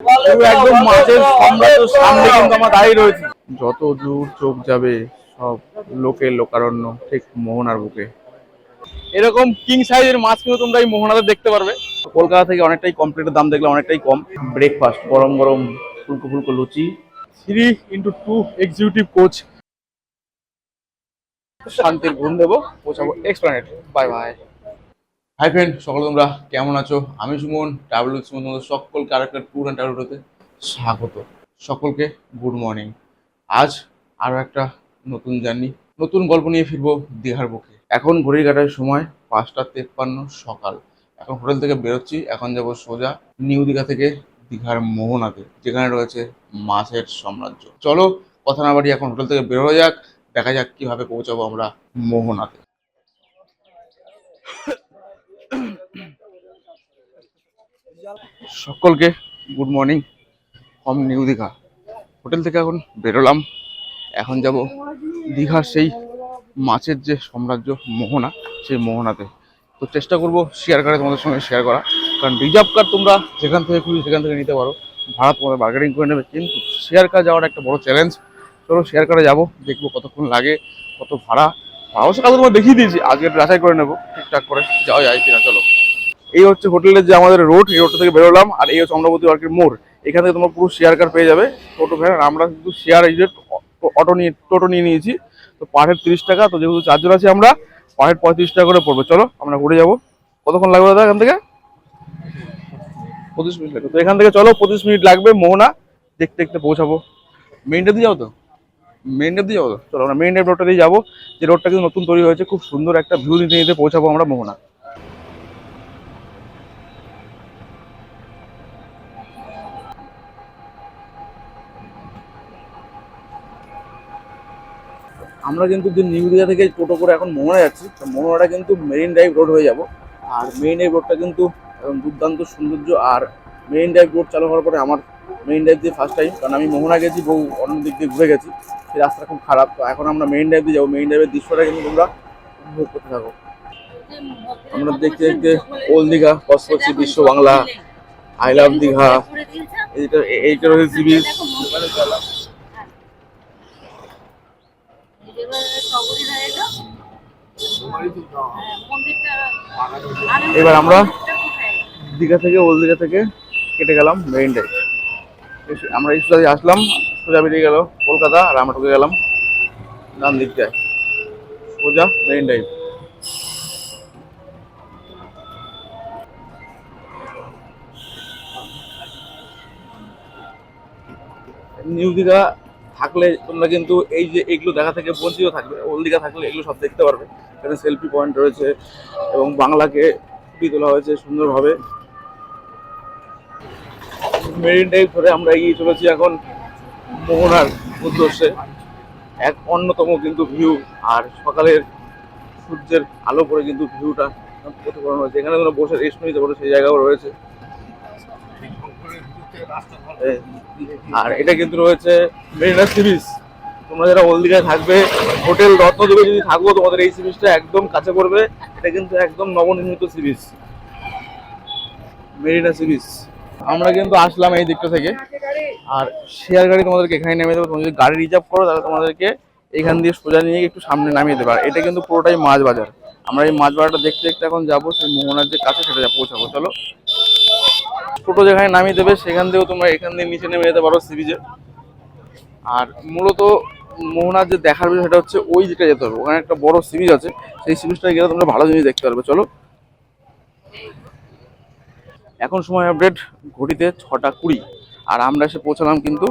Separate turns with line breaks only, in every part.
একদম মাছের সাম্রাজ্য সামনে কিন্তু আমরা দাঁড়িয়ে রয়েছি। যত দূর চোখ যাবে সব লোকের লোকারণ্য ঠিক মোহনার বুকে। এরকম কিং সাইজের মাছ কিন্তু তোমরা এই মোহনাতে দেখতে পারবে। কলকাতা থেকে অনেকটাই কম প্লেটের দাম দেখলে অনেকটাই কম। ব্রেকফাস্ট গরম গরম ফুলকো ফুলকো লুচি। Three into two executive coach শান্তির ঘুম দেবো পৌঁছাবো এক্সপ্লানেট বাই বাই হাই ফ্রেন্ড সকলে তোমরা কেমন আছো? আমি সুমন ট্রাভেল সুমন তোমাদের সকলকে আরেকটা ট্যুর অ্যান্ড ট্রাভেলতে স্বাগত। সকলকে গুড মর্নিং আজ আরও একটা নতুন জার্নি নতুন গল্প নিয়ে ফিরবো দীঘার বুকে। এখন ঘড়ির কাটার সময় পাঁচটা তেপ্পান্ন সকাল। এখন হোটেল থেকে বেরোচ্ছি, এখন যাব সোজা নিউ দীঘা থেকে দীঘার মোহনাতে, যেখানে রয়েছে মাছের সাম্রাজ্য। চলো, কথা না বাড়ি এখন হোটেল থেকে বেরোনো যাক, দেখা যাক কীভাবে পৌঁছাবো আমরা মোহনাতে। সকলকে good morning from new Digha hotel থেকে এখন বেরোলাম। এখন যাব দীঘার সেই মাছের যে সাম্রাজ্য মোহনা, সেই মোহনাতে। তো চেষ্টা করব শেয়ার কারে তোমাদের সঙ্গে শেয়ার করা। কারণ রিজার্ভ কার তোমরা যেখান থেকে খুঁজি সেখান থেকে নিতে পারো। ভাড়া তোমাদের বার্গেনিং করে নেবে। কিন্তু শেয়ার কার যাওয়ার একটা বড় চ্যালেঞ্জ চলো শেয়ার কারে যাব, দেখব কতক্ষণ লাগে, কত ভাড়া। অবশ্য কাল তোমার দেখিয়ে দিয়েছি, আজকে যাচাই করে নেব, ঠিকঠাক করে যাওয়া যায় কিনা, চলো। এই হচ্ছে হোটেলের যে আমাদের রোড এই রোডটা থেকে বেরোলাম আর এই হচ্ছে অমরাবতী পার্কের মোড়। এখান থেকে তোমরা পুরো শেয়ার কার পেয়ে যাবে। টোটো ভ্যান আর আমরা কিন্তু শেয়ার এই যে অটো নিয়ে টোটো নিয়ে নিয়েছি। তো পার হেড তিরিশ টাকা তো যেহেতু চারজন আছি আমরা পার হেড পঁয়ত্রিশ টাকা করে পড়বে। চলো আমরা ঘুরে যাব। কতক্ষণ লাগবে দাদা এখান থেকে? পঁচিশ মিনিট লাগবে। তো এখান থেকে চলো পঁচিশ মিনিট লাগবে মোহনা। দেখতে দেখতে পৌঁছাবো। মেইন রোড দিয়ে যাব তো? মেইন রোড দিয়ে যাব তো? চলো আমরা মেইন রোডটা দিয়ে যাব। যে রোডটা কিন্তু নতুন তৈরি হয়েছে খুব সুন্দর একটা ভিউ নিতে নিতে পৌঁছাবো আমরা মোহনা। আমরা কিন্তু যে নিউ দীঘা থেকে টোটো করে এখন মোহনা যাচ্ছি, তো মোহনাটা কিন্তু মেরিন ড্রাইভ রোড হয়ে যাব। আর মেরিন ড্রাইভ রোডটা কিন্তু দুর্দান্ত সৌন্দর্য, আর মেরিন ড্রাইভ রোড চালু হওয়ার পরে আমার মেরিন ড্রাইভ দিয়ে ফার্স্ট টাইম কারণ আমি মোহনা গেছি, বহু অন্য দিক দিয়ে ঘুরে গেছি, সেই রাস্তাটা খুব খারাপ, তো এখন আমরা মেরিন ড্রাইভ দিয়ে যাব। মেরিন ড্রাইভের দৃশ্যটা কিন্তু তোমরা উপভোগ করতে থাকো। আমরা দেখতে দেখতে ওল দীঘা কসপসি বিশ্ব বাংলা, আই লাভ দীঘা, এইটা এইটা রয়েছে এবার আমরা দীঘা থেকে ওল দীঘা থেকে কেটে গেলাম মেরিন ড্রাইভ এসে- আমরা এই আসলাম, সোজা বেরিয়ে গেল কলকাতা, আর আমরা ঢুকে গেলাম ডান দিকটায় সোজা মেরিন ড্রাইভ নিউ দীঘা থাকলে তোমরা কিন্তু এই যে এইগুলো দেখা থেকে বঞ্চিত থাকবে ওল্ড দীঘা থাকলে এগুলো সব দেখতে পারবে। এখানে সেলফি পয়েন্ট রয়েছে এবং বাংলাকে ফুটিয়ে তোলা হয়েছে সুন্দরভাবে। মেরিন ড্রাইভ ধরে আমরা এগিয়ে চলেছি এখন মোহনার উদ্দেশ্যে। এক অন্যতম কিন্তু ভিউ আর সকালের সূর্যের আলো পরে কিন্তু ভিউটা প্রতিফলন হয়েছে। এখানে তোমরা বসে রেস্ট নিতে পারো, সেই জায়গাও রয়েছে। আর এটা কিন্তু রয়েছে মেরিনা সি বিচ তোমরা যারা ওল্ড থাকবে, হোটেল রত্নদ্বীপে যদি থাকো, তোমাদের এই সি একদম কাছে পড়বে। এটা কিন্তু একদম নবনির্মিত সি মেরিনা সি আমরা কিন্তু আসলাম এই দিকটা থেকে। আর শেয়ার গাড়ি তোমাদেরকে এখানে নেমে দেবো। তুমি যদি গাড়ি রিজার্ভ করো, তাহলে তোমাদেরকে এখান দিয়ে সোজা নিয়ে একটু সামনে নামিয়ে দেবে। আর এটা কিন্তু পুরোটাই মাছ বাজার। আমরা এই মাছ বাজারটা দেখতে দেখতে এখন যাব, সেই মোহনার যে কাছে, সেটা পৌঁছাবো। চলো। টোটো যেখানে নামিয়ে দেবে, সেখান থেকেও তোমরা এখান দিয়ে নিচে নেমে যেতে পারো সি বিচে আর মূলত মোহনার যে দেখার বিষয় সেটা হচ্ছে, ওই দিকটা যেতে হবে। ওখানে একটা বড় সি বিচ আছে, সেই সি গেলে তোমরা ভালো জিনিস দেখতে পারবে। চলো। এখন সময় আপডেট ঘড়িতে ছটা কুড়ি। আর আমরা এসে পৌঁছালাম কিন্তু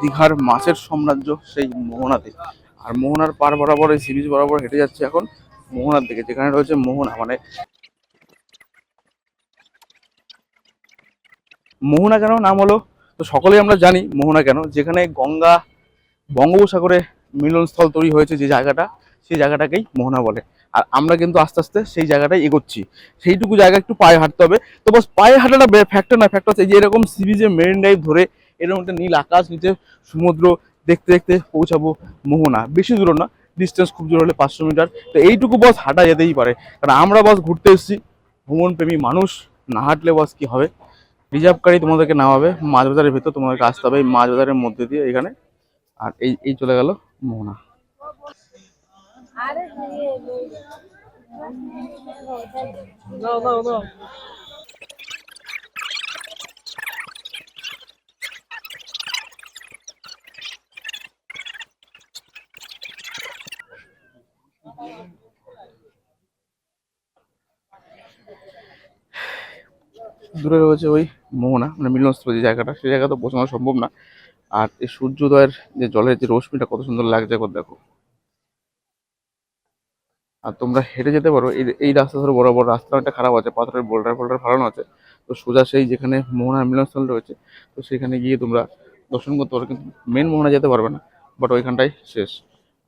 দীঘার মাছের সাম্রাজ্য, সেই মোহনাতে। আর মোহনার পার বরাবর, এই সি বিচ বরাবর হেঁটে যাচ্ছে এখন মোহনার দিকে, যেখানে রয়েছে মোহনা। মানে মোহনা কেন? নাম হলো? তো সকলেই আমরা জানি মোহনা কেন। যেখানে গঙ্গা বঙ্গোপসাগরে মিলনস্থল তৈরি হয়েছে যে জায়গাটা, সেই জায়গাটাকেই মোহনা বলে। আর আমরা কিন্তু আস্তে আস্তে সেই জায়গাটায় এগোচ্ছি। সেইটুকু জায়গা একটু পায়ে হাঁটতে হবে। তো বাস পায়ে হাঁটাটা ফ্যাক্টর না ফ্যাক্টর হচ্ছে যে এরকম সি বিচে মেরিন ড্রাইভ ধরে এরকম একটা নীল আকাশ, নিচে সমুদ্র, দেখতে দেখতে পৌঁছাবো মোহনা। বেশি দূর না ডিস্টেন্স খুব জোর হলে পাঁচশো মিটার তো এইটুকু বস হাঁটা যেতেই পারে। কারণ আমরা বস ঘুরতে এসেছি ভ্রমণ প্রেমী মানুষ, না হাঁটলে বস কি হবে? রিজার্ভ গাড়ি তোমাদেরকে নামাবে মাছ বাজারের ভেতর তোমাদেরকে আসতে হবে, এই মাছ বাজারের মধ্যে দিয়ে এখানে। আর এই এই চলে গেল মোহনা। দূরে রয়েছে ওই মোহনা মানে মিলনস্থল যে জায়গাটা। সেই জায়গা তো পৌঁছানো সম্ভব না। আর এই সূর্যোদয়ের যে জলের যে রশ্মিটা কত সুন্দর লাগছে একবার দেখো। আর তোমরা হেঁটে যেতে পারো। এই এই রাস্তা ধরো বড় বড় রাস্তা অনেকটা খারাপ আছে, পাথরের বোল্ডার ফোল্ডার ফালানো আছে। তো সোজা সেই যেখানে মোহনার মিলনস্থল রয়েছে, তো সেখানে গিয়ে তোমরা দর্শন করতে পারো। কিন্তু মেন মোহনা যেতে পারবে না বাট ওইখানটাই শেষ।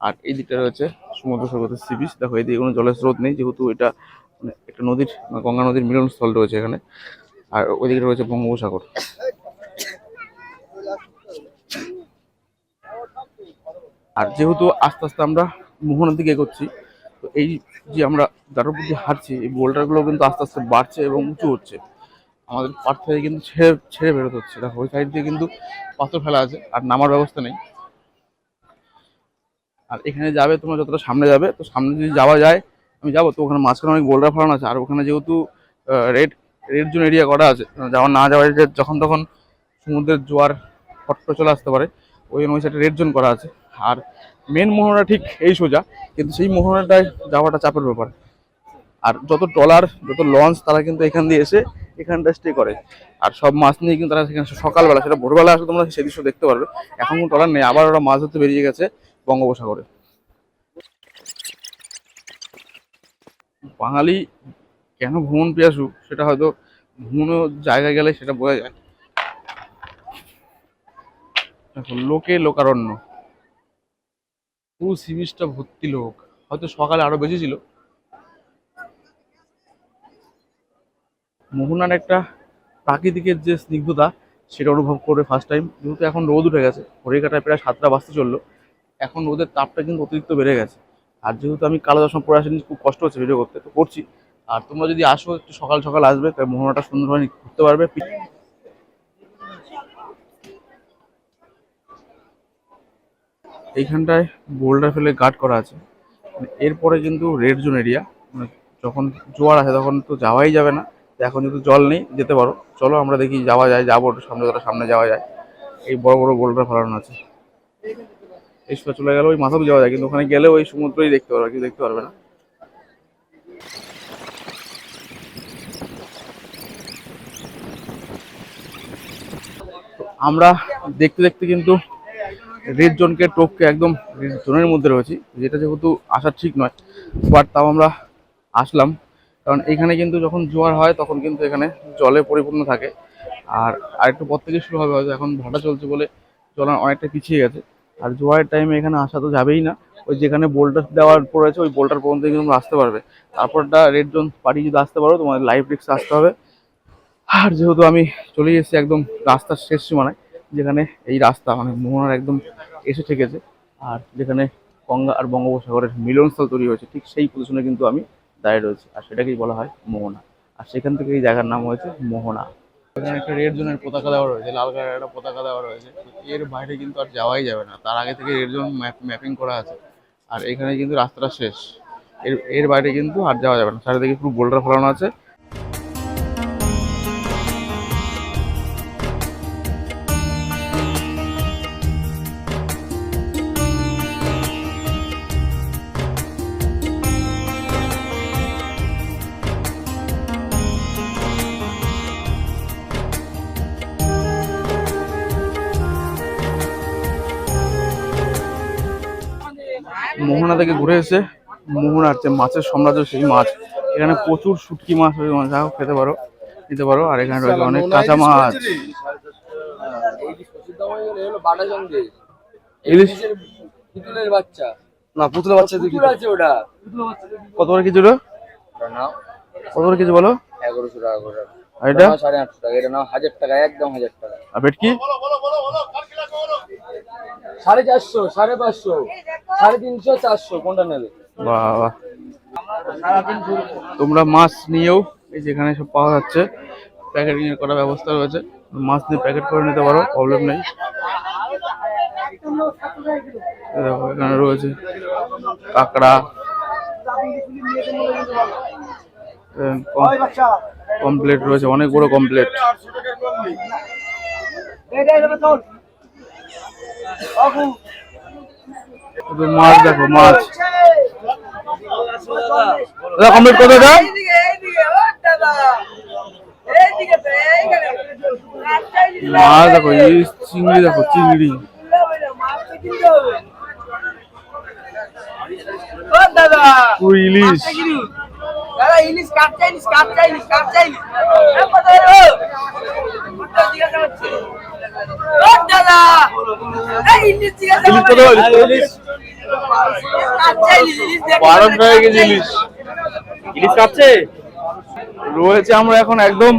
আর এই দিকটা রয়েছে সমুদ্র সৈকতের সি বিচ দেখো, এদিকে কোনো জলের স্রোত নেই, যেহেতু এটা মানে একটা নদীর, গঙ্গা নদীর মিলনস্থল রয়েছে এখানে। আর ওইদিকে রয়েছে বঙ্গোপসাগর। আর যেহেতু আস্তে আস্তে আমরা মোহনার দিকে এগোচ্ছি, তো এই যে আমরা যার দিয়ে হাঁটছি, এই বোল্ডারগুলো কিন্তু আস্তে আস্তে বাড়ছে এবং উঁচু হচ্ছে। আমাদের পার থেকে কিন্তু ছেড়ে ছেড়ে বেরোতে হচ্ছে। ওই সাইড দিয়ে কিন্তু পাথর ফেলা আছে, আর নামার ব্যবস্থা নেই। আর এখানে যাবে তোমরা যতটা সামনে যাবে, তো সামনে যদি যাওয়া যায়, আমি যাব, তো ওখানে মাঝখানে অনেক বোল্ডার ফেলানো আছে, আর ওখানে যেহেতু রেড রেড জোন এরিয়া করা আছে? যাওয়া না যাওয়া যখন তখন সমুদ্রের জোয়ার ফটফট চলে আসতে পারে। ওই জন্য ওই সাইডে রেড জোন করা আছে। আর মেন মোহনা ঠিক এই সোজা, কিন্তু সেই মোহনাটায় যাওয়াটা চাপের ব্যাপার। আর যত ট্রলার, যত লঞ্চ তারা কিন্তু এখান দিয়ে এসে এখানটা স্টে করে। আর সব মাছ নিয়ে কিন্তু তারা সেখানে সকালবেলা, সেটা ভোরবেলা আসলে তোমরা সেই দৃশ্য দেখতে পারবে। এখন কোনো ট্রলার নেই, আবার ওরা মাছ ধরতে বেরিয়ে গেছে বঙ্গোপসাগরে। বাঙালি কেন ভ্রমণ পিয়াসু সেটা হয়তো ভ্রমণ জায়গায় গেলে সেটা বোঝা যায়। দেখো, লোকে লোকারণ্য। পুরো সি ভর্তি লোক। হয়তো সকালে আরও বেশি ছিল। মোহনার একটা প্রাকৃতিকের যে স্নিগ্ধতা, সেটা অনুভব করবে ফার্স্ট টাইম যেহেতু এখন রোদ উঠে গেছে ঘড়িকাটায় প্রায় সাতটা বাজতে চলল। এখন রোদের তাপটা কিন্তু অতিরিক্ত বেড়ে গেছে। আর যেহেতু আমি কালো দর্শন পরে আসিনি, খুব কষ্ট হচ্ছে ভিডিও করতে, তো করছি। আর তোমরা যদি আসো, একটু সকাল সকাল আসবে তাই মোহনাটা সুন্দরভাবে ঘুরতে পারবে। এইখানটায় বোল্ডার ফেলে গার্ড করা আছে। এরপরে কিন্তু রেড জোন এরিয়া। মানে যখন জোয়ার আসে, তখন তো যাওয়াই যাবে না। এখন যেহেতু জল নেই, যেতে পারো। চলো, আমরা দেখি যাওয়া যায়, যাব সামনে যতটা সামনে যাওয়া যায়। এই বড় বড় বোল্ডার ফেলানো আছে। এই চলে গেলে, ওই মাথাও যাওয়া যায়। কিন্তু ওখানে গেলে ওই সমুদ্রই দেখতে পারবে, কেউ দেখতে পারবে না। আমরা দেখতে দেখতে কিন্তু রেড জোনকে টোপকে একদম রেড জোনের মধ্যে রয়েছি, যেটা যেহেতু আসা ঠিক নয় বাট তাও আমরা আসলাম, কারণ এখানে কিন্তু যখন জোয়ার হয় তখন কিন্তু এখানে জলে পরিপূর্ণ থাকে, আর আরেকটু পর থেকে শুরু হবে, হয়তো এখন ভাটা চলছে বলে জল অনেকটা পিছিয়ে গেছে, আর জোয়ারের টাইমে এখানে আসা তো যাবেই না, ওই যেখানে বোল্টার দেওয়ার পড়েছে ওই বোল্টার পর্যন্ত কিন্তু আসতে পারবে, তারপরটা রেড জোন পাড়ি যদি আসতে পারো তোমাদের লাইফ রিক্স আসতে হবে আর যেহেতু আমি চলে এসেছি একদম রাস্তার শেষ সীমানায়, যেখানে এই রাস্তা মানে মোহনার একদম এসে ঠেকেছে, আর যেখানে গঙ্গা আর বঙ্গোপসাগরের মিলনস্থল তৈরি হয়েছে, ঠিক সেই পজিশনে কিন্তু আমি দাঁড়িয়ে রয়েছি, আর সেটাকেই বলা হয় মোহনা। আর সেখান থেকে এই জায়গার নাম হয়েছে মোহনা। এখানে একটা রেড জোনের পতাকা দেওয়া রয়েছে, লাল কালারের একটা পতাকা দেওয়া রয়েছে, এর বাইরে কিন্তু আর যাওয়াই যাবে না, তার আগে থেকে রেড জোন ম্যাপিং করা আছে, আর এখানে কিন্তু রাস্তাটা শেষ, এর এর বাইরে কিন্তু আর যাওয়া যাবে না, চারিদিকে পুরো বোল্ডার ফেলানো আছে থেকে ঘুরে এসে মোহনার যে মাছের সাম্রাজ্য সেই মাছ। এখানে প্রচুর শুটকি মাছ রয়েছে মাছ যাও খেতে পারো নিতে পারো। আর এখানে রয়েছে অনেক কাঁচা মাছ। ইলিশ?
পুতুলের বাচ্চা
না পুতুলের বাচ্চা
পুতুল আছে ওটা।
কত করে কেজি হলো কত করে কেজি বলো?
এগারোশো টাকা করে।
এটা?
নাও সাড়ে আটশো টাকা এটা নাও টাকা একদম হাজার টাকা।
আর ভেটকি
সাড়ে চারশো সাড়ে পাঁচশো সাড়ে তিনশো চারশো কোনটা নেবে?
বাহ বাহ। তোমরা মাছ নিয়েও এই যেখানে সব পাওয়া যাচ্ছে প্যাকেটিং এর করার ব্যবস্থা রয়েছে। মাছ নিয়ে প্যাকেট করে নিতে পারো প্রবলেম নেই। দেখো এখানে রয়েছে কাঁকড়া। কমপ্লেট রয়েছে, অনেক বড় কমপ্লেট মাছ দেখো, মাছ।
দাদা
দেখো, এই চিংড়ি দেখো, চিংড়ি। ইলিশ।
দাদা ইলিশ cut Chinese cut Chinese cut Chinese এ কোথায় ও ওটা জিজ্ঞাসা করছে ও দাদা এই ইলিশ জিজ্ঞাসা
ইলিশ কত ইলিশ।
কাট চাইনিস ইলিশ
বারো টাকা কেজি ইলিশ। ইলিশ কাটছে? রয়েছে আমরা এখন একদম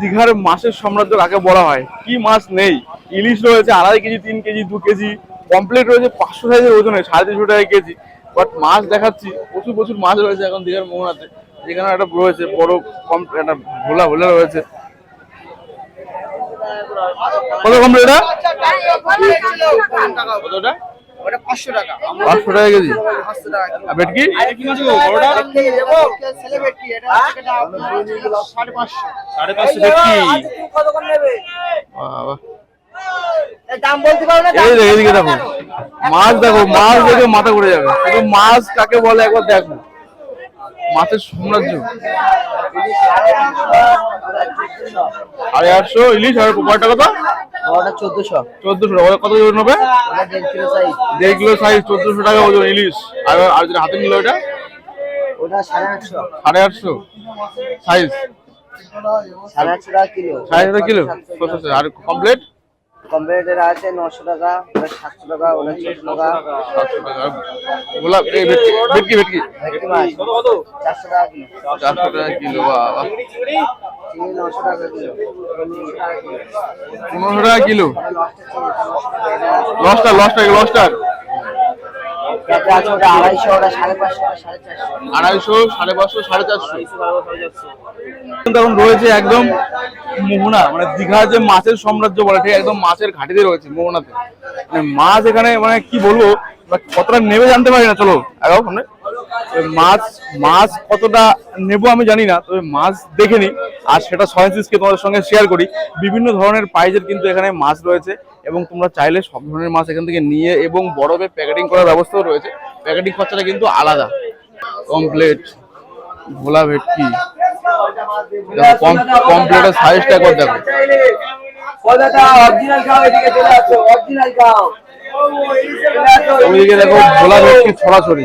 দীঘার মাছের সাম্রাজ্য কাকে বলা হয়? কি মাছ নেই? ইলিশ রয়েছে আড়াই কেজি তিন কেজি দু কেজি। কমপ্লিট রয়েছে পাঁচশো সাইজের ওজনে সাড়ে তিনশো টাকা কেজি। বাট মাছ দেখাচ্ছি প্রচুর প্রচুর মাছ রয়েছে এখন দীঘার মোহনাতে যেখানে একটা রয়েছে বড় কম একটা ভোলা ভোলা রয়েছে। কত কমপ্লিট এটা? কতটা
পাঁচশো টাকা
কেজি।
পাঁচশো টাকা
আর ভেটকি সাড়ে পাঁচশো। ভেটকি
কত করে নেবে
বাবা
দাম বলতে পারো না।
মাছ দেখো মাছ দেখে মাথা ঘুরে যাবে। শুধু মাছ কাকে বলে একবার দেখো। মাছের সাম্রাজ্য। সাড়ে আটশো ইলিশ আর কয়টা কত?
ওটা চোদ্দশো।
চোদ্দশো টাকা। কত ওজন হবে
ওটা দেড় কিলো সাইজ
চোদ্দশো টাকা ওজন ইলিশ। আর হাতে নিল
সাড়ে আটশো।
সাড়ে আটশো। সাইজ
সাড়ে আটশো টাকা কিলো।
সাড়ে আটশো কিলো? আর কমপ্লিট
কম্পিউটার আছে নশো টাকা সাতশো টাকা ওটা ছশো টাকা।
গোলাপ এই ভেটকি ভেটকি ভেটকি।
ভেটকি মাছ চারশো টাকা কিলো।
চারশো টাকা কিলো বাবা
চিংড়ি নশো টাকা কিলো
পনেরোশো টাকা কিলো?
লসটা
লসটা লসটা লসটার।
তারপরে আছে ওটা আড়াইশো ওটা সাড়ে পাঁচশো সাড়ে চারশো।
আড়াইশো সাড়ে পাঁচশো সাড়ে চারশো। এখন রয়েছে একদম মোহনা মানে দীঘার যে মাছের সাম্রাজ্য বলে ঠিক একদম মাছের ঘাটিতে রয়েছে মোহনাতে। মানে মাছ এখানে মানে কি বলব কতটা নেবে জানতে পারি না চলো আগাও সামনে। মাছ মাছ কতটা নেব আমি জানি না তবে মাছ দেখে নিই। আর সেটা সয়েন্সিসকে তোমাদের সঙ্গে শেয়ার করি। বিভিন্ন ধরনের প্রাইজের কিন্তু এখানে মাছ রয়েছে এবং তোমরা চাইলে সব ধরনের মাছ এখান থেকে নিয়ে এবং বরফে প্যাকেটিং করার ব্যবস্থাও রয়েছে। প্যাকেটিং খরচাটা কিন্তু আলাদা। কমপ্লিট ভোলা ভেটকি। কমপ্লিটের সাইজটা একবার দেখো। ওইদিকে দেখো ভোলা ভেটকি ছড়াছড়ি।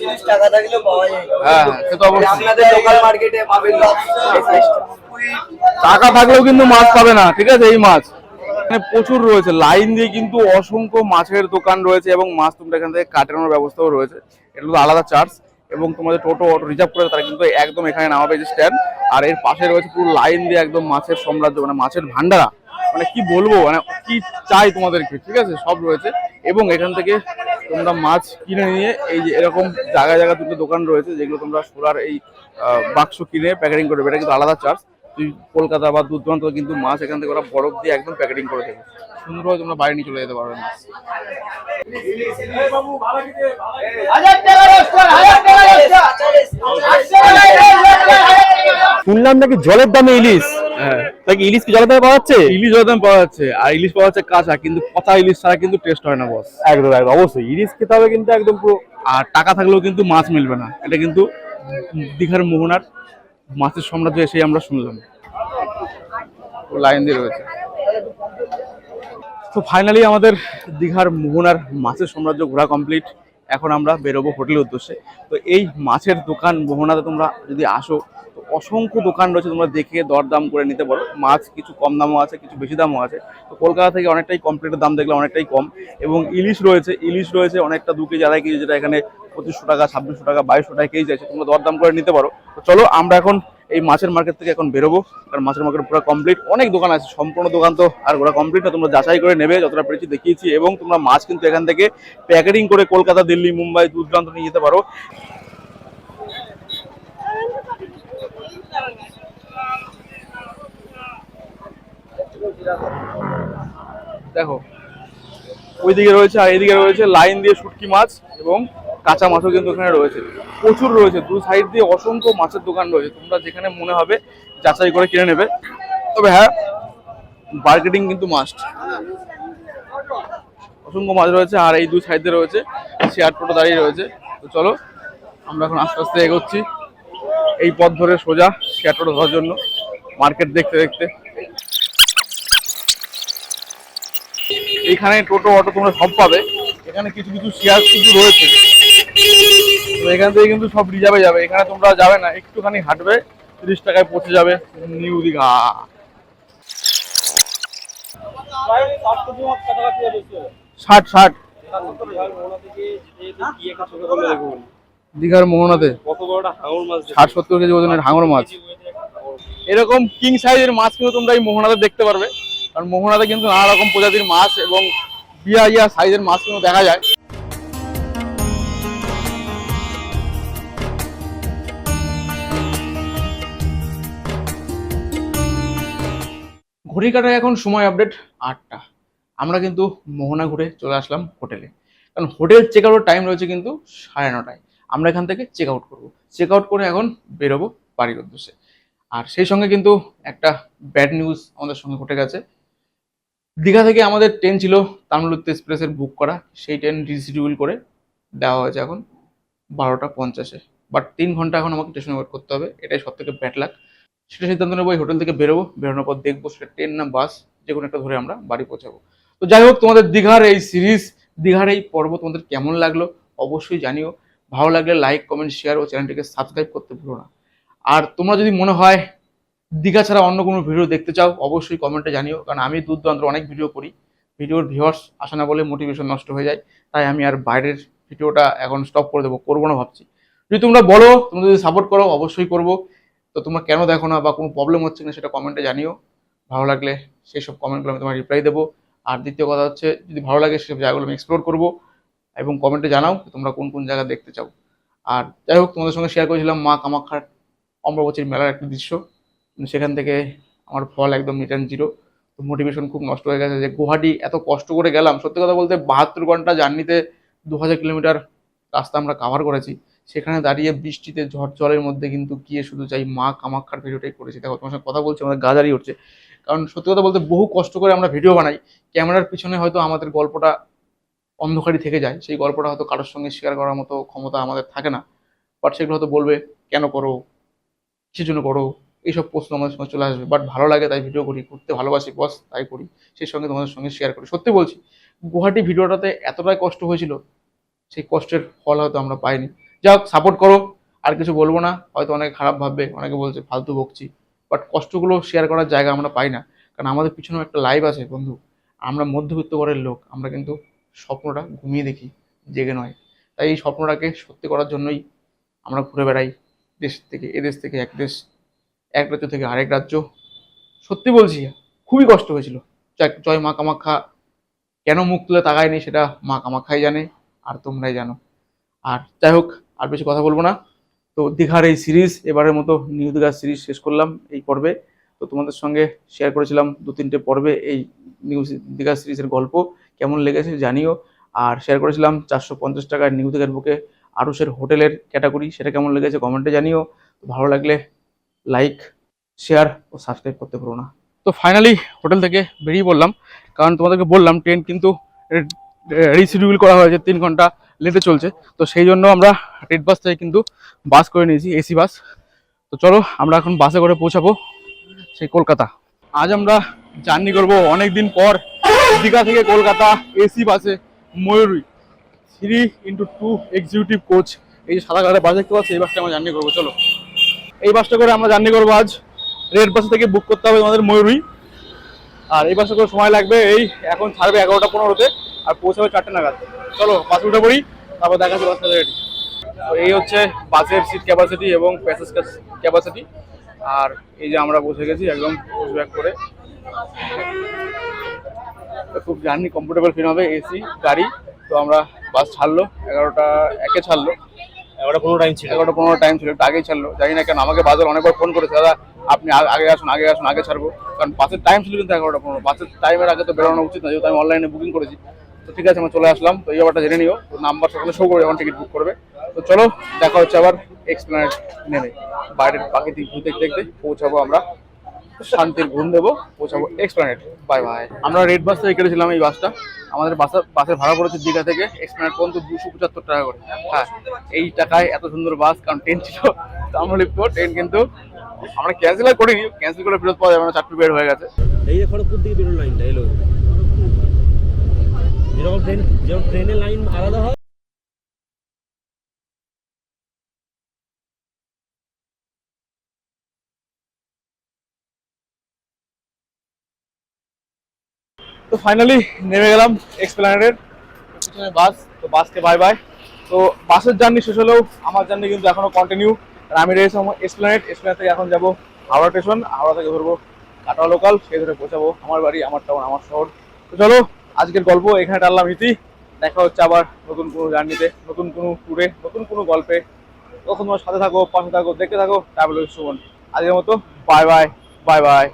জিনিস টাকা থাকলেও পাওয়া যায়।
হ্যাঁ সে তো অবশ্যই।
আপনাদের লোকাল মার্কেটে পাবেন না এই সাইজটা
টাকা থাকলেও কিন্তু মাছ পাবে না ঠিক আছে এই মাছ। এখানে প্রচুর রয়েছে লাইন দিয়ে কিন্তু অসংখ্য মাছের দোকান রয়েছে এবং মাছ তোমরা এখান থেকে কাটানোর ব্যবস্থাও রয়েছে। এটা তো আলাদা চার্জ এবং তোমাদের টোটো অটো রিজার্ভ করে তারা কিন্তু একদম এখানে নামাবে যে স্ট্যান্ড আর এর পাশে রয়েছে পুরো লাইন দিয়ে একদম মাছের সাম্রাজ্য মানে মাছের ভান্ডারা মানে কি বলব মানে কি চাই তোমাদেরকে, ঠিক আছে? সব রয়েছে। এবং এখান থেকে তোমরা মাছ কিনে নিয়ে, এই যে এরকম জায়গায় জায়গায় দুটো দোকান রয়েছে, যেগুলো তোমরা সোলার এই বাক্স কিনে প্যাকেটিং করবে এটা কিন্তু আলাদা চার্জ। তুই কলকাতা বা দূর দূরান্ত কিন্তু মাছ এখান থেকে ওরা বরফ দিয়ে একদম প্যাকেটিং করে দেবে। সুন্দরভাবে তোমরা বাইরে নিয়ে চলে যেতে পারবে মাছ।
শুনলাম নাকি জলের দামে ইলিশ?
হ্যাঁ।
নাকি ইলিশ কি জলের দামে পাওয়া যাচ্ছে?
ইলিশ দাম পাওয়া যাচ্ছে। আর ইলিশ পাওয়া যাচ্ছে কাঁচা কিন্তু পচা ইলিশ ছাড়া কিন্তু টেস্ট হয় না বস
একদম একদম। অবশ্যই ইলিশ খেতে হবে কিন্তু একদম পুরো
আর টাকা থাকলেও কিন্তু মাছ মিলবে না। এটা কিন্তু দীঘার মোহনার মাছের সাম্রাজ্য এসে আমরা শুনলাম। লাইন দিয়ে রয়েছে। তো ফাইনালি আমাদের দীঘার মোহনার মাছের সাম্রাজ্য ঘোরা কমপ্লিট এখন আমরা বেরোবো হোটেলের উদ্দেশ্যে। তো এই মাছের দোকান মোহনাতে তোমরা যদি আসো, তো অসংখ্য দোকান রয়েছে, তোমরা দেখে দরদাম করে নিতে পারো। মাছ কিছু কম দামও আছে, কিছু বেশি দামও আছে। তো কলকাতা থেকে অনেকটাই কম প্লেটের দাম দেখলে অনেকটাই কম। এবং ইলিশ রয়েছে ইলিশ রয়েছে অনেকটা দু কেজি, আড়াই কেজি, যেটা এখানে পঁচিশশো টাকা, ছাব্বিশশো টাকা, বাইশশো টাকা কেজি আছে। তোমরা দরদাম করে নিতে পারো। তো চলো, আমরা এখন এই মাছের মার্কেট থেকে এখন বেরোবো। কারণ মাছের মার্কেট পুরো কমপ্লিট অনেক দোকান আছে, সম্পূর্ণ দোকান তো। আর ওরা কমপ্লিট না, তোমরা যাচাই করে নেবে, যতটা পেরেছি দেখিয়েছি। এবং তোমরা মাছ কিন্তু এখান থেকে প্যাকেটিং করে কলকাতা, দিল্লি, মুম্বাই দূর দূরান্ত নিয়ে যেতে পারো। দেখো, ওইদিকে রয়েছে আর এইদিকে রয়েছে লাইন দিয়ে শুটকি মাছ এবং কাঁচা মাছও কিন্তু এখানে রয়েছে। প্রচুর রয়েছে। দু সাইড দিয়ে অসংখ্য মাছের দোকান রয়েছে। তোমরা যেখানে মনে হবে যাচাই করে কিনে নেবে। তবে হ্যাঁ মার্কেটিং কিন্তু মাস্ট অসংখ্য মাছ রয়েছে আর এই দুই সাইডে রয়েছে। চেয়ার টোটো দাঁড়িয়ে রয়েছে। তো চলো, আমরা এখন আস্তে আস্তে এগোচ্ছি। এই পথ ধরে সোজা চেয়ার টোটো ধরার জন্য। মার্কেট দেখতে দেখতে। এখানে টোটো, অটো তোমরা সব পাবে। এখানে কিছু কিছু শেয়ার কিন্তু রয়েছে। এখান থেকে কিন্তু সব রিজার্ভে যাবে। এখানে তোমরা যাবে না, একটুখানি হাঁটবে, তিরিশ টাকায় পৌঁছে যাবে। নিউ দীঘা। ষাট ষাট। দীঘার মোহনাতে। ষাট, সত্তর কেজি ওজনের হাঙর মাছ। এরকম কিং সাইজের মাছ কিন্তু তোমরা এই মোহনাতে দেখতে পারবে। কারণ মোহনাতে কিন্তু নানা রকম প্রজাতির মাছ এবং বিয়া ইয়া সাইজের মাছ কিন্তু দেখা যায়। ঘড়ি কাটায় এখন সময় আপডেট আটটা। আমরা কিন্তু মোহনা ঘুরে চলে আসলাম হোটেলে। কারণ হোটেল চেক আউটের টাইম রয়েছে কিন্তু সাড়ে নটায়। আমরা এখান থেকে চেক আউট করব। চেক আউট করে এখন বেরোবো বাড়ির উদ্দেশ্যে। আর সেই সঙ্গে কিন্তু একটা ব্যাড নিউজ আমাদের সঙ্গে ঘটে গেছে। দীঘা থেকে আমাদের ট্রেন ছিল তামিলুত্ত এক্সপ্রেসের বুক করা। সেই ট্রেন রিশিডিউল করে দেওয়া হয়েছে এখন বারোটা পঞ্চাশে। বাট তিন ঘণ্টা এখন আমাকে স্টেশনে ওয়েট করতে হবে। এটাই সব থেকে ব্যাড লাক সেটা সিদ্ধান্ত নেব, এই হোটেল থেকে বেরোবো, বেরোনোর পর দেখব সেটা ট্রেন না বাস যে কোনো একটা ধরে আমরা বাড়ি পৌঁছাবো। তো যাই হোক, তোমাদের দীঘার এই সিরিজ দীঘার এই পর্ব তোমাদের কেমন লাগল অবশ্যই জানিও। ভালো লাগলে লাইক কমেন্ট শেয়ার ও চ্যানেলটিকে সাবস্ক্রাইব করতে ভুলো না। আর তোমরা যদি মনে হয় দীঘা ছাড়া অন্য কোনো ভিডিও দেখতে চাও, অবশ্যই কমেন্টে জানিও, কারণ আমি দূর দূরান্ত অনেক ভিডিও করি। ভিডিওর ভিউয়ার্স আসে না বলে মোটিভেশন নষ্ট হয়ে যায়, তাই আমি আর বাইরের ভিডিওটা এখন স্টপ করে দেবো, করব না ভাবছি। যদি তোমরা বলো, তোমরা যদি সাপোর্ট করো, অবশ্যই করব। তো তোমরা কেন দেখো না বা কোনো প্রবলেম হচ্ছে না সেটা কমেন্টে জানিও। ভালো লাগলে সেই সব কমেন্টগুলো আমি তোমার রিপ্লাই দেবো। আর দ্বিতীয় কথা হচ্ছে, যদি ভালো লাগে সেসব জায়গাগুলো আমি এক্সপ্লোর করব এবং কমেন্টে জানাও তোমরা কোন কোন জায়গা দেখতে চাও। আর যাই হোক, তোমাদের সঙ্গে শেয়ার করেছিলাম মা কামাখ্যার অম্বাবচীর মেলার একটা দৃশ্য। সেখান থেকে আমার ফল একদম রিটার্ন জিরো তো মোটিভেশন খুব নষ্ট হয়ে গেছে যে গুয়াহাটি এত কষ্ট করে গেলাম। সত্যি কথা বলতে বাহাত্তর ঘণ্টা জার্নিতে দু হাজার কিলোমিটার রাস্তা আমরা কাভার করেছি। সেখানে দাঁড়িয়ে বৃষ্টিতে ঝড় জলের মধ্যে কিন্তু গিয়ে শুধু চাই মা কামাক্ষার ভিডিওটাই করেছি। দেখো, তোমার সঙ্গে কথা বলছি আমাদের গাজারি উঠছে কারণ সত্যি কথা বলতে বহু কষ্ট করে আমরা ভিডিও বানাই। ক্যামেরার পিছনে হয়তো আমাদের গল্পটা অন্ধকারই থেকে যায়। সেই গল্পটা হয়তো কারোর সঙ্গে শেয়ার করার মতো ক্ষমতা আমাদের থাকে না। বাট সেগুলো হয়তো বলবে, কেন করো? কিসের জন্য করো? এইসব প্রশ্ন আমাদের সঙ্গে চলে আসবে। বাট ভালো লাগে তাই ভিডিও করি, করতে ভালোবাসি, বস, তাই করি। সেই সঙ্গে তোমাদের সঙ্গে শেয়ার করি। সত্যি বলছি, গুয়াহাটি ভিডিওটাতে এতটাই কষ্ট হয়েছিল, সেই কষ্টের ফল হয়তো আমরা পাইনি। যাই হোক সাপোর্ট করো। আর কিছু বলব না। হয়তো অনেকে খারাপ ভাববে, অনেকে বলছে, ফালতু বকছি। বাট কষ্টগুলো শেয়ার করার জায়গা আমরা পাই না। কারণ আমাদের পিছনেও একটা লাইভ আছে, বন্ধু। আমরা মধ্যবিত্ত ঘরের লোক, আমরা কিন্তু স্বপ্নটা ঘুমিয়ে দেখি, জেগে নয়। তাই এই স্বপ্নটাকে সত্যি করার জন্যই আমরা ঘুরে বেড়াই, দেশ থেকে, এদেশ থেকে এক দেশ, এক রাজ্য থেকে আরেক রাজ্য। সত্যি বলছি, খুবই কষ্ট হয়েছিল। জয় মা কামাখ্যা। কেন মুখ তুলে তাকায়নি সেটা মা কামাখ্যাই জানে, আর তোমরাই জানো। আর যাই হোক আর বেশি কথা বলব না। তো দীঘার এই সিরিজ, এবারের মতো নিউ দীঘার সিরিজ শেষ করলাম এই পর্বে। তো তোমাদের সঙ্গে শেয়ার করেছিলাম দু তিনটে পর্বে এই নিউ দীঘা সিরিজের গল্প, কেমন লেগেছে জানিও। আর শেয়ার করেছিলাম চারশো পঞ্চাশ টাকার নিউ দীঘার বুকে আরুষের হোটেলের ক্যাটাগরি সেটা কেমন লেগেছে কমেন্টে জানিও। ভালো লাগলে লাইক শেয়ার ও সাবস্ক্রাইব করতে পারো না। তো ফাইনালি হোটেল থেকে বেরিয়ে পড়লাম। কারণ তোমাদেরকে বললাম ট্রেন কিন্তু রিশিডিউল করা হয়েছে তিন ঘণ্টা। লেটে চলছে। তো সেই জন্য আমরা রেড বাস থেকে কিন্তু বাস করে নিয়েছি এসি বাস তো চলো আমরা এখন বাসে করে পৌঁছাবো সেই কলকাতা। আজ আমরা জার্নি করব অনেক দিন পর দীঘা থেকে কলকাতা এসি বাসে Mayuri. Three into two executive coach এই যে সাদা কালারের বাস দেখতে পাচ্ছি, এই বাসটা আমরা জার্নি করব, চলো। এই বাসটা করে আমরা জার্নি করব আজ। রেড বাস থেকে বুক করতে হবে আমাদের ময়ূরী। আর এই বাসে করে সময় লাগবে এই এখন ছাড়বে এগারোটা পনেরোতে। আর পৌঁছাবে চারটে নাগাদ। চলো বাস উঠে পড়ি তারপর দেখা যাচ্ছে বাসটা রেডি। তো এই হচ্ছে বাসের সিট ক্যাপাসিটি এবং প্যাসেজ ক্যাপাসিটি আর এই যে আমরা বসে গেছি একদম ব্যাক করে। খুব জার্নি কমফোর্টেবল ফিল হবে এসি গাড়ি। তো আমরা বাস ছাড়লো এগারোটা একে ছাড়লো।
এগারোটা পনেরো টাইম ছিল।
এগারোটা পনেরো টাইম ছিল একটু আগেই ছাড়লো। জানি না কেন আমাকে বাজার অনেকবার ফোন করেছে দাদা আপনি আগে আসুন আগে আসুন আগে ছাড়বো। কারণ বাসের টাইম ছিল কিন্তু এগারোটা পনেরো। বাসের টাইমের আগে তো বেরোনো উচিত না যেহেতু আমি অনলাইনে বুকিং করেছি। তো ঠিক আছে, আমরা চলে আসলাম। তো এই ব্যাপারটা জেনে নিও। তো নাম্বার সকালে শো করে যখন টিকিট বুক করবে। তো চলো, দেখা হচ্ছে আবার এক্সপ্লেনেট নেমে বাইরের প্রাকৃতিক ভিউ দেখতে দেখতে পৌঁছাবো আমরা। শান্তির ঘুম দেবো, পৌঁছাবো এক্সপ্লেনেট বাই বাই আমরা রেড বাস থেকে কেটেছিলাম এই বাসটা আমাদের বাসা বাসের ভাড়া পড়েছে দীঘা থেকে। এক্সপ্লেনেট পর্যন্ত দুশো পঁচাত্তর টাকা করে। হ্যাঁ এই টাকায় এত সুন্দর বাস কারণ ট্রেন ছিল। তাম্রলিপ্ত ট্রেন কিন্তু আমরা ক্যান্সেল আর করিনি। ক্যান্সেল করে ফেরত পাওয়া যাবে না, চারটে বের হয়ে গেছে।
এই খড়গপুর দিকে বেরোনো লাইনটা এলো। যেরকম ট্রেন যেরকম ট্রেনের লাইন আলাদা হয়।
তো ফাইনালি নেমে গেলাম এক্সপ্লেনেডের পিছনে বাস তো বাসকে বাই বাই তো বাসের জার্নি শেষ হলেও আমার জার্নি কিন্তু এখনও কন্টিনিউ আর আমি রয়েছে আমার এক্সপ্লেনেড এক্সপ্লেনেড থেকে এখন যাব হাওড়া স্টেশন হাওড়া থেকে ধরবো কাটোয়া লোকাল সেই ধরে পৌঁছাবো। আমার বাড়ি আমার টাউন আমার শহর। তো চলো আজকের গল্প এখানে টানলাম ইতি দেখা হচ্ছে আবার নতুন কোনো জার্নিতে, নতুন কোনো ট্যুরে নতুন কোনো গল্পে। তখন তোমার সাথে থাকো, পাশে থাকো, দেখতে থাকো ট্রাভেল সুমন। আজকের মতো বাই বাই বাই বাই